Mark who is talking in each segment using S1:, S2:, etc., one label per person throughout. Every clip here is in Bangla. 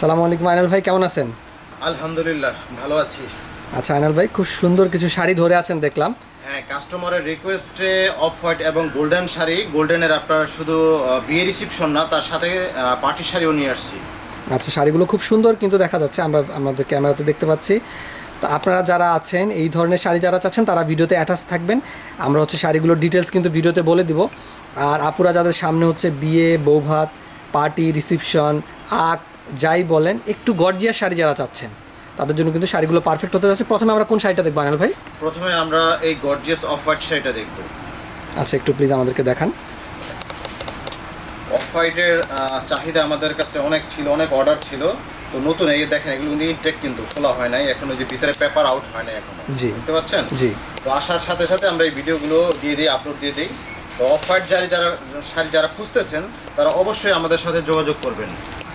S1: সালামু আলাইকুম আইনাল ভাই কেমন আছেন?
S2: আলহামদুলিল্লাহ ভালো আছি।
S1: আচ্ছা আইনাল ভাই খুব সুন্দর কিছু শাড়ি ধরে আছেন দেখলাম।
S2: হ্যাঁ কাস্টমারের রিকোয়েস্টে অফ হোয়াইট এবং গোল্ডেন শাড়ি। গোল্ডেনের আপনার শুধু বিয়ে রিসিপশন না তার সাথে পার্টি শাড়িও নিয়ে আসছি।
S1: আচ্ছা শাড়িগুলো খুব সুন্দর কিন্তু দেখা যাচ্ছে আমরা আমাদের ক্যামেরাতে দেখতে পাচ্ছি। তো আপনারা যারা আছেন এই ধরনের শাড়ি যারা চাচ্ছেন তারা ভিডিওতে অ্যাটাচ থাকবেন। আমরা হচ্ছে শাড়িগুলোর ডিটেলস কিন্তু ভিডিওতে বলে দিব। আর আপুরা যাদের সামনে হচ্ছে বিয়ে বৌভাত পার্টি রিসিপশন আক যাই বলেন একটু গর্জিয়াস শাড়ি যারা চাচ্ছেন তাদের জন্য কিন্তু শাড়িগুলো পারফেক্ট হতে যাচ্ছে। প্রথমে আমরা কোন শাড়িটা দেখব আইনাল ভাই?
S2: প্রথমে আমরা এই গর্জিয়াস অফ হোয়াইট শাড়িটা দেখব।
S1: আচ্ছা একটু প্লিজ আমাদেরকে দেখান।
S2: অফ হোয়াইটের চাহিদা আমাদের কাছে অনেক ছিল অনেক অর্ডার ছিল। তো নতুন এই দেখেন এগুলো কিন্তু ইনটেক কিন্তু খোলা হয় নাই। এখন যে ভিতরে পেপার আউট হয় নাই এখনও।
S1: জি।
S2: বুঝতে পারছেন?
S1: জি।
S2: তো আসার সাথে সাথে আমরা এই ভিডিওগুলো দিয়ে দিই আপলোড দিয়ে দিই। তো অফ হোয়াইট শাড়ি যারা শাড়ি যারা খুঁজতেছেন তারা অবশ্যই আমাদের সাথে যোগাযোগ করবেন।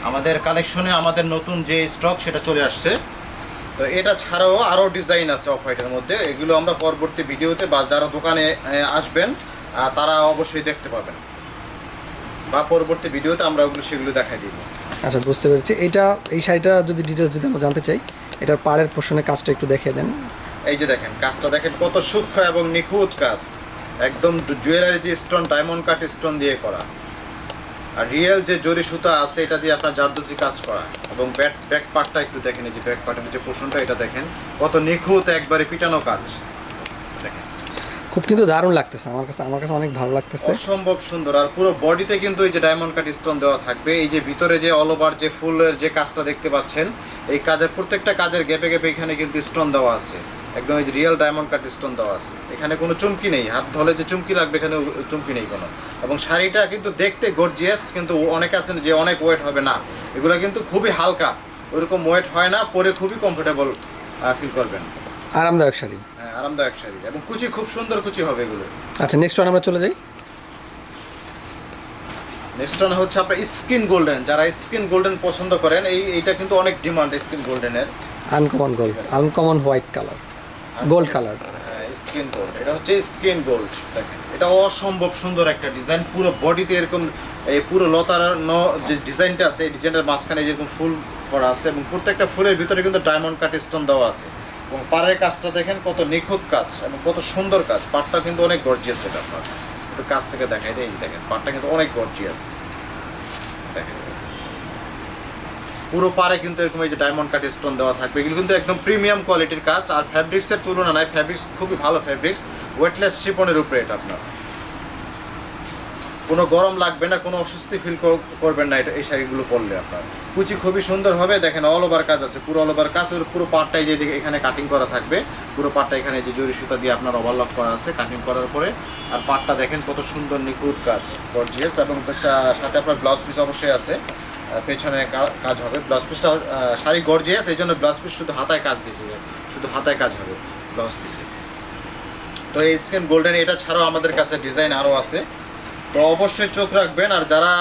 S2: আমাদের কালেকশনে আমাদের নতুন যে স্টক সেটা চলে আসছে। তো এটা ছাড়াও আরও ডিজাইন আছে অফ হোয়াইটের মধ্যে। এগুলো আমরা পরবর্তী ভিডিওতে বা যারা দোকানে আসবেন তারা অবশ্যই দেখতে পাবেন। বা পরবর্তী ভিডিওতে আমরা ওগুলো সেগুলো দেখাই দিব।
S1: আচ্ছা বুঝতে পেরেছি। এটা এই শাড়িটা যদি ডিটেলস যদি আমরা জানতে চাই এটার পাড়ের পোষণের কাজটা একটু দেখিয়ে দেন।
S2: এই যে দেখেন কাজটা দেখেন কত সূক্ষ্ম এবং নিখুঁত কাজ। একদম জুয়েলারি যে স্টোন ডায়মন্ড কাট স্টোন দিয়ে করা। আর রিয়েল যে জরি সুতা আছে এটা দিয়ে আপনার জারদোসি কাজ করা। এবং ব্যাক ব্যাক পার্টটা একটু দেখেন এই যে ব্যাক পার্টের যে পোর্শনটা এটা দেখেন। কত নিখুঁত একবারে পিটানো কাজ। দেখেন।
S1: খুব কিন্তু দারুণ লাগতেছে আমার কাছে আমার কাছে অনেক ভালো লাগতেছে।
S2: অসম্ভব সুন্দর। আর পুরো বডিতে কিন্তু এই যে ডায়মন্ড কাট স্টোন দেওয়া থাকবে এই যে ভিতরে যে অল ওভার যে ফুলের যে কাজটা দেখতে পাচ্ছেন এই কাজের প্রত্যেকটা কাজের গ্যাপে গ্যাপে এখানে কিন্তু স্টোন দেওয়া আছে। একদম এই যে রিয়েল ডায়মন্ড কাট স্টোন দেওয়া আছে। এখানে কোনো চুমকি নেই হাত ধলে যে চুমকি লাগবে এখানে চুমকি নেই কোনো। এবং শাড়িটা কিন্তু দেখতে গর্জিয়াস কিন্তু অনেক আছেন যে অনেক ওয়েট হবে না। এগুলো কিন্তু খুবই হালকা। ওইরকম ওয়েট হয় না পরে খুবই কমফোর্টেবল ফিল করবেন।
S1: আরামদায়ক শাড়ি।
S2: হ্যাঁ আরামদায়ক শাড়ি। এবং কুচি খুব সুন্দর কুচি হবে এগুলো।
S1: আচ্ছা নেক্সট ওয়ান আমরা চলে যাই।
S2: নেক্সট ওয়ান হচ্ছে আপনার স্কিন গোল্ডেন যারা স্কিন গোল্ডেন পছন্দ করেন এই এইটা কিন্তু অনেক ডিমান্ড স্কিন গোল্ডেনের
S1: uncommon gold uncommon white colour gold colour
S2: skin gold এটা হচ্ছে স্কিন গোল্ড এটা অসম্ভব সুন্দর একটা ডিজাইন পুরো বডিতে এরকম, এই পুরো লতার ন যে ডিজাইনটা আছে, এই ডিজাইনের মাঝখানে যেরকম ফুল করা আছে এবং প্রত্যেকটা ফুলের ভিতরে কিন্তু ডায়মন্ড কাট স্টোন দেওয়া আছে। এবং পাড়ের কাজটা দেখেন কত নিখুঁত কাজ এবং কত সুন্দর কাজ। পাটটা কিন্তু অনেক গর্জিয়াস এটা আপনার। একটু কাছ থেকে দেখাই দেয় দেখেন পাটটা কিন্তু অনেক গর্জিয়াস দেখেন। পুরো পারে কিন্তু এরকম এই যে ডায়মন্ড কাট স্টোন দেওয়া থাকবে। এগুলো কিন্তু একদম প্রিমিয়াম কোয়ালিটির কাজ। আর ফ্যাব্রিক্সের তুলনা নাই ফ্যাব্রিক্স খুবই ভালো ফ্যাব্রিক্স ওয়েটলেস শিপনের উপরে এটা আপনার। কোনো গরম লাগবে না, কোনো অস্বস্তি ফিল করবেন না এটা এই শাড়িগুলো পরলে আপনার। কুচি খুবই সুন্দর হবে। দেখেন অল ওভার কাজ আছে। পুরো অল ওভার কাজ পুরো পাটটাই যে এখানে কাটিং করা থাকবে। পুরো পাটটা এখানে যে জরি সুতা দিয়ে আপনার ওভারলক করা আছে কাটিং করার পরে। আর পাটটা দেখেন কত সুন্দর নিখুঁত কাজ গর্জিয়াস এবং সাথে আপনার ব্লাউজ পিস অবশ্যই আছে। পেছনে কাজ হবে। ব্লাউজ পিসটা শাড়ি গর্জিয়াস এই জন্য ব্লাউজ পিস শুধু হাতায় কাজ দিয়েছে শুধু হাতায় কাজ হবে ব্লাউজ পিসে তো এই স্ক্রিন গোল্ডেন এটা ছাড়াও আমাদের কাছে ডিজাইন আরও আছে। তো অবশ্যই চোখ রাখবেন, আর যারা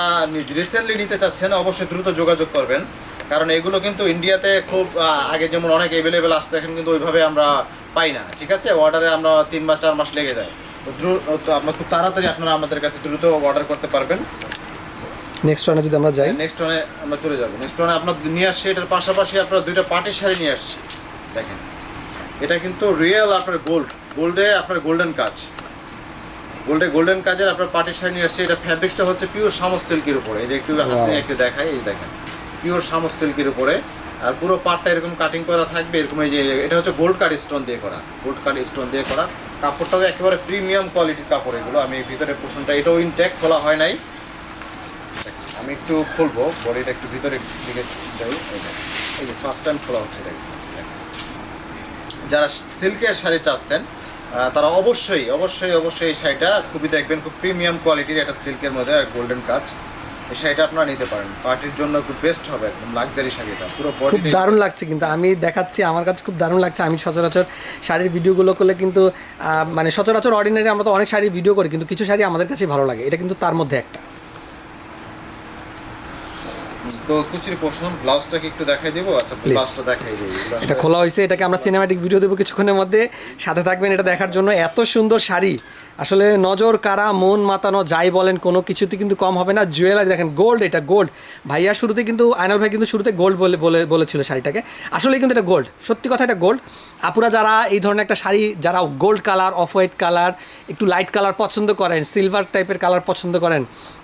S2: রিসেন্টলি নিতে চাচ্ছেন, অবশ্যই দ্রুত যোগাযোগ করবেন। কারণ এগুলো কিন্তু ইন্ডিয়াতে খুব আগে যেমন অনেক অ্যাভেলেবেল আসতো, এখন কিন্তু ওইভাবে আমরা পাই না, ঠিক আছে? অর্ডারে আমরা তিন বা চার মাস লেগে যায়। তো দ্রুত আপনার খুব তাড়াতাড়ি আপনারা আমাদের কাছে দ্রুত অর্ডার করতে পারবেন।
S1: নেক্সট ওয়ানে যদি আমরা যাই।
S2: নেক্সট ওয়ানে আমরা চলে যাব। নেক্সট ওয়ানে আপনার নিয়ে আসছি এটার পাশাপাশি আপনার দুইটা পাটির শাড়ি নিয়ে আসছি। দেখেন এটা কিন্তু রিয়েল আপনার গোল্ড গোল্ডে আপনার গোল্ডেন কাজ। গোল্ডে গোল্ডেন কাজের আপনার পাটির শাড়ি নিয়ে আসছি। এটা ফ্যাব্রিক্সটা হচ্ছে পিওর সামস সিল্কের উপরে। এই যে একটু হাত একটু দেখাই এই দেখেন পিওর সামস সিল্কের উপরে। আর পুরো পাটটা এরকম কাটিং করা থাকবে এরকম এই যে এটা হচ্ছে গোল্ড কাট স্টোন দিয়ে করা। গোল্ড কাট স্টোন দিয়ে করা। কাপড়টাও একেবারে প্রিমিয়াম কোয়ালিটির কাপড় এগুলো। আমি ভিতরে পোষণটা এটাও ইনটেক খোলা হয় নাই। আমি একটু খুলবো বডিটা একটু ভিতরে দিকে যাই। এই যে ফার্স্ট টাইম খোলা হচ্ছে দেখেন। যারা সিল্কের শাড়ি চাচ্ছেন তারা অবশ্যই অবশ্যই অবশ্যই এই শাড়িটা খুবই দেখবেন খুব প্রিমিয়াম কোয়ালিটির একটা সিল্কের মধ্যে আর গোল্ডেন কাজ এই শাড়িটা আপনারা নিতে পারেন। পার্টির জন্য খুব বেস্ট হবে একদম লাক্সারি শাড়িটা পুরো
S1: খুব দারুণ লাগছে কিন্তু। আমি দেখাচ্ছি আমার কাছে খুব দারুণ লাগছে। আমি সচরাচর শাড়ির ভিডিওগুলো করলে কিন্তু মানে সচরাচর অর্ডিনারি আমরা তো অনেক শাড়ির ভিডিও করি কিন্তু কিছু শাড়ি আমাদের কাছে ভালো লাগে। এটা কিন্তু তার মধ্যে একটা।
S2: তো কুচির পোর্শন ব্লাউজটাকে একটু দেখাই দেবো? আচ্ছা ব্লাউজটা দেখাই দিই
S1: এটা খোলা হয়েছে এটাকে আমরা সিনেমাটিক ভিডিও দেবো কিছুক্ষণের মধ্যে। সাথে থাকবেন এটা দেখার জন্য। এত সুন্দর শাড়ি। আসলে নজর কারা মন মাতানো যাই বলেন কোনো কিছুতে কিন্তু কম হবে না। জুয়েলারি দেখেন গোল্ড এটা গোল্ড ভাইয়া শুরুতে কিন্তু আইনাল ভাই কিন্তু শুরুতে গোল্ড বলে বলে বলেছিল শাড়িটাকে। আসলে কিন্তু এটা গোল্ড সত্যি কথা এটা গোল্ড আপুরা যারা এই ধরনের একটা শাড়ি যারা gold colour off white colour একটু লাইট কালার পছন্দ করেন সিলভার টাইপের কালার পছন্দ করেন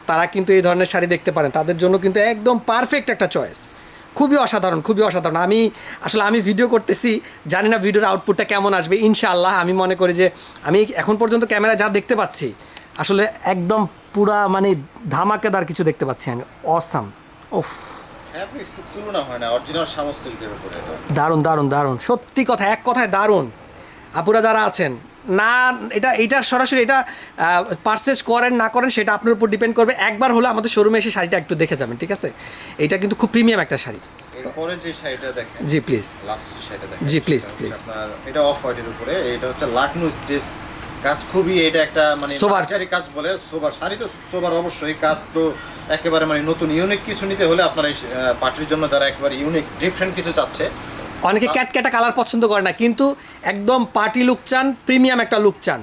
S1: তারা কিন্তু এই ধরনের শাড়ি দেখতে পারেন। তাদের জন্য কিন্তু একদম পারফেক্ট একটা চয়েস খুবই অসাধারণ খুবই অসাধারণ। আমি আসলে আমি ভিডিও করতেছি জানি না ভিডিওর আউটপুটটা কেমন আসবে। ইনশাআল্লাহ আমি মনে করি যে আমি এখন পর্যন্ত ক্যামেরা যা দেখতে পাচ্ছি আসলে একদম পুরা মানে ধামাকেদার কিছু দেখতে পাচ্ছি আমি। অসাম ওফ দারুণ দারুণ দারুণ। সত্যি কথা এক কথায় দারুণ। আপুরা যারা আছেন না এটা এটা সরাসরি এটা পারচেজ করেন না করেন সেটা আপনার উপর ডিপেন্ড করবে। একবার হলে আমাদের শোরুমে এসে শাড়িটা একটু দেখে যাবেন ঠিক আছে? এটা কিন্তু খুব প্রিমিয়াম একটা শাড়ি।
S2: এরপরে যে শাড়িটা দেখেন
S1: জি প্লিজ
S2: লাস্ট শাড়িটা দেখেন
S1: জি,
S2: হচ্ছে আপনার এটা অফ হোয়াইটের উপরে এটা হচ্ছে লাকনো স্টেজ কাজ খুবই এটা একটা মানে। লাক্সারি কাজ বলে সোবার শাড়ি তো সোবার অবশ্যই কাজ তো একেবারে মানে নতুন ইউনিক কিছু নিতে হলে আপনার এই পার্টির জন্য যারা একেবারে ইউনিক ডিফারেন্ট কিছু চাচ্ছে
S1: অনেকে ক্যাট ক্যাটা কালার পছন্দ করে না কিন্তু একদম পার্টি লুক চান প্রিমিয়াম একটা লুক চান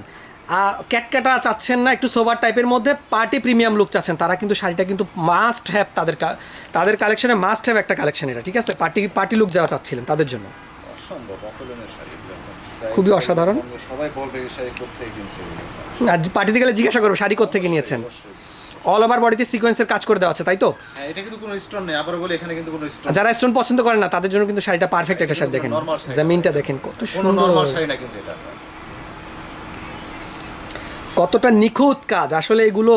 S1: ক্যাট ক্যাটা চাচ্ছেন না একটু সোবার টাইপের মধ্যে পার্টি প্রিমিয়াম লুক চাচ্ছেন তারা কিন্তু শাড়িটা কিন্তু মাস্ট হ্যাভ তাদের কা- তাদের কালেকশনে মাস্ট হ্যাভ একটা কালেকশন এটা ঠিক আছে পার্টি পার্টি লুক যারা চাচ্ছিলেন তাদের জন্য। খুবই অসাধারণ।
S2: সবাই বলবে কিনছে।
S1: পার্টিতে গেলে জিজ্ঞাসা করবে শাড়ি কোথেকে নিয়েছেন। অল ওভার বডিতে সিকোয়েন্সের কাজ করে দেওয়া আছে তাই তো?
S2: হ্যাঁ এটা কিন্তু কোনো স্টোন নেই। আবার বলে এখানে কিন্তু কোনো স্টোন
S1: যারা স্টোন পছন্দ করেন না তাদের জন্য কিন্তু শাড়িটা পারফেক্ট একটা শাড়ি দেখেন। জামিনটা দেখেন কত সুন্দর।
S2: নর্মাল শাড়ি না কিন্তু এটা।
S1: কতটা নিখুঁত কাজ। আসলে এগুলো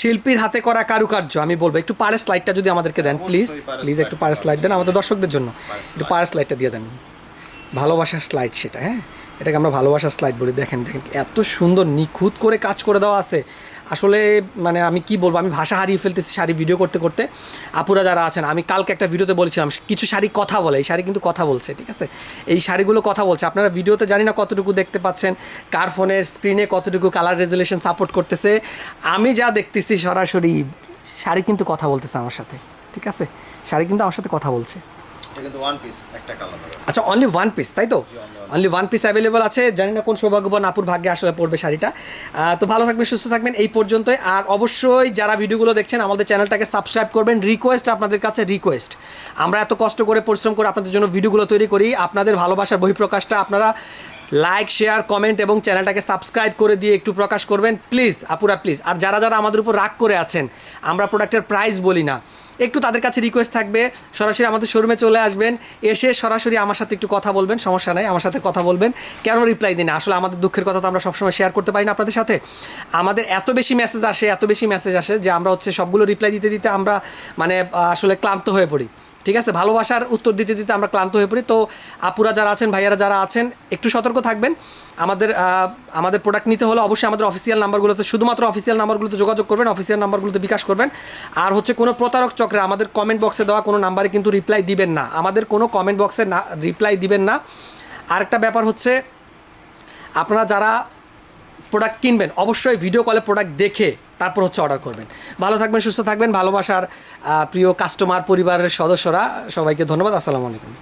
S1: শিল্পীর হাতে করা কারুকার্য আমি বলব। একটু পারে স্লাইডটা যদি আমাদেরকে দেন প্লিজ প্লিজ একটু পারে স্লাইড দেন আমাদের দর্শকদের জন্য। একটু পারে স্লাইডটা দিয়ে দেন। ভালোবাসার স্লাইড সেটা হ্যাঁ? এটাকে আমরা ভালোবাসার স্লাইড বলি। দেখেন দেখেন এত সুন্দর নিখুঁত করে কাজ করে দেওয়া আছে। আসলে মানে আমি কি বলব, আমি ভাষা হারিয়ে ফেলতেছি শাড়ি ভিডিও করতে করতে। আপুরা যারা আছেন, আমি কালকে একটা ভিডিওতে বলেছিলাম, কিছু শাড়ি কথা বলে, এই শাড়ি কিন্তু কথা বলছে, ঠিক আছে? এই শাড়িগুলো কথা বলছে। আপনারা ভিডিওতে জানি না কতটুকু দেখতে পাচ্ছেন, কার ফোনের স্ক্রিনে কতটুকু কালার রেজুলেশন সাপোর্ট করতেছে। আমি যা দেখতেছি সরাসরি, শাড়ি কিন্তু কথা বলতেছে আমার সাথে, ঠিক আছে? শাড়ি কিন্তু আমার সাথে কথা বলছে।
S2: এটা কিন্তু ওয়ান পিস একটা কালার
S1: আচ্ছা অনলি ওয়ান পিস তাই তো? অনলি ওয়ান পিস অ্যাভেলেবল আছে। জানি না কোন সৌভাগ্যবান আপুর ভাগ্যে আসলে পড়বে শাড়িটা। তো ভালো থাকবেন সুস্থ থাকবেন এই পর্যন্তই। আর অবশ্যই যারা ভিডিওগুলো দেখছেন আমাদের চ্যানেলটাকে সাবস্ক্রাইব করবেন। রিকোয়েস্ট আপনাদের কাছে রিকোয়েস্ট আমরা এত কষ্ট করে পরিশ্রম করে আপনাদের জন্য ভিডিওগুলো তৈরি করি। আপনাদের ভালোবাসার বহিঃপ্রকাশটা আপনারা লাইক শেয়ার কমেন্ট এবং চ্যানেলটাকে সাবস্ক্রাইব করে দিয়ে একটু প্রকাশ করবেন। প্লিজ আপুরা প্লিজ আর যারা যারা আমাদের উপর রাগ করে আছেন আমরা প্রোডাক্টের প্রাইস বলি না। একটু তাদের কাছে রিকোয়েস্ট থাকবে, সরাসরি আমাদের শোরুমে চলে আসবেন, এসে সরাসরি আমার সাথে একটু কথা বলবেন, সমস্যা নাই, আমার সাথে কথা বলবেন। কেন রিপ্লাই দিন আসলে আমাদের দুঃখের কথা তো আমরা সবসময় শেয়ার করতে পারি না আপনাদের সাথে। আমাদের এত বেশি মেসেজ আসে, এত বেশি মেসেজ আসে যে আমরা হচ্ছে সবগুলো রিপ্লাই দিতে দিতে আমরা মানে আসলে ক্লান্ত হয়ে পড়ি। ঠিক আছে? ভালোবাসার উত্তর দিতে দিতে আমরা ক্লান্ত হয়ে পড়ি। তো আপুরা যারা আছেন, ভাইয়ারা যারা আছেন, একটু সতর্ক থাকবেন। আমাদের আমাদের প্রোডাক্ট নিতে হলে অবশ্যই আমাদের অফিসিয়াল নাম্বারগুলোতে শুধুমাত্র অফিসিয়াল নাম্বারগুলোতে যোগাযোগ করবেন অফিসিয়াল নাম্বারগুলোতে বিকাশ করবেন। আর হচ্ছে কোনো প্রতারক চক্রে আমাদের কমেন্ট বক্সে দেওয়া কোনো নাম্বারে কিন্তু রিপ্লাই দিবেন না। আমাদের কোনো কমেন্ট বক্সে না রিপ্লাই দিবেন না। আরেকটা ব্যাপার হচ্ছে, আপনারা যারা প্রোডাক্ট কিনবেন, অবশ্যই ভিডিও কলে প্রোডাক্ট দেখে তারপর হচ্ছে অর্ডার করবেন। ভালো থাকবেন, সুস্থ থাকবেন, ভালোবাসার প্রিয় কাস্টমার পরিবারের সদস্যরা, সবাইকে ধন্যবাদ, আসসালামু আলাইকুম।